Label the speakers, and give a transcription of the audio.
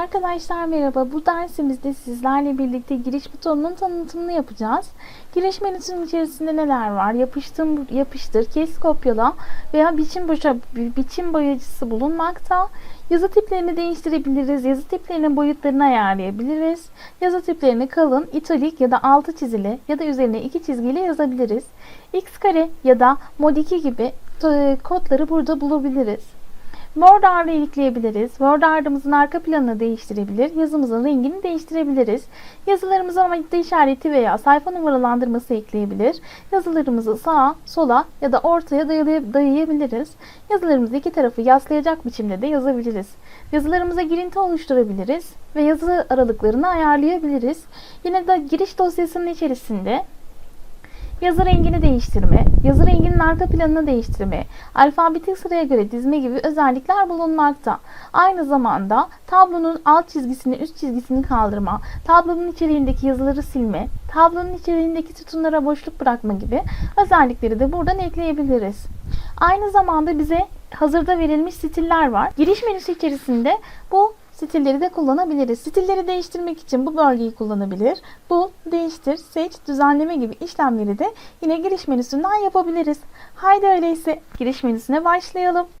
Speaker 1: Arkadaşlar merhaba. Bu dersimizde sizlerle birlikte giriş butonunun tanıtımını yapacağız. Giriş menüsünün içerisinde neler var? Yapıştır, yapıştır, kes, kopyala veya biçim, boşa, biçim boyacısı bulunmakta. Yazı tiplerini değiştirebiliriz. Yazı tiplerinin boyutlarını ayarlayabiliriz. Yazı tiplerini kalın, italik ya da altı çizili ya da üzerine iki çizgiyle yazabiliriz. X kare ya da mod 2 gibi e, kodları burada bulabiliriz. Word Art'ı ekleyebiliriz. Word Art'ımızın arka planını değiştirebilir. Yazımızın rengini değiştirebiliriz. Yazılarımıza nokta işareti veya sayfa numaralandırması ekleyebilir. Yazılarımızı sağa, sola ya da ortaya dayayabiliriz. Yazılarımızı iki tarafı yaslayacak biçimde de yazabiliriz. Yazılarımıza girinti oluşturabiliriz ve yazı aralıklarını ayarlayabiliriz. Yine de giriş dosyasının içerisinde Yazı rengini değiştirme, yazı renginin arka planını değiştirme, alfabetik sıraya göre dizme gibi özellikler bulunmakta. Aynı zamanda tablonun alt çizgisini üst çizgisini kaldırma, tablonun içeriğindeki yazıları silme, tablonun içeriğindeki sütunlara boşluk bırakma gibi özellikleri de buradan ekleyebiliriz. Aynı zamanda bize hazırda verilmiş stiller var. Giriş menüsü içerisinde bu Stilleri de kullanabiliriz. Stilleri değiştirmek için bu bölgeyi kullanabilir. Bul, değiştir, seç, düzenleme gibi işlemleri de yine giriş menüsünden yapabiliriz. Haydi öyleyse giriş menüsüne başlayalım.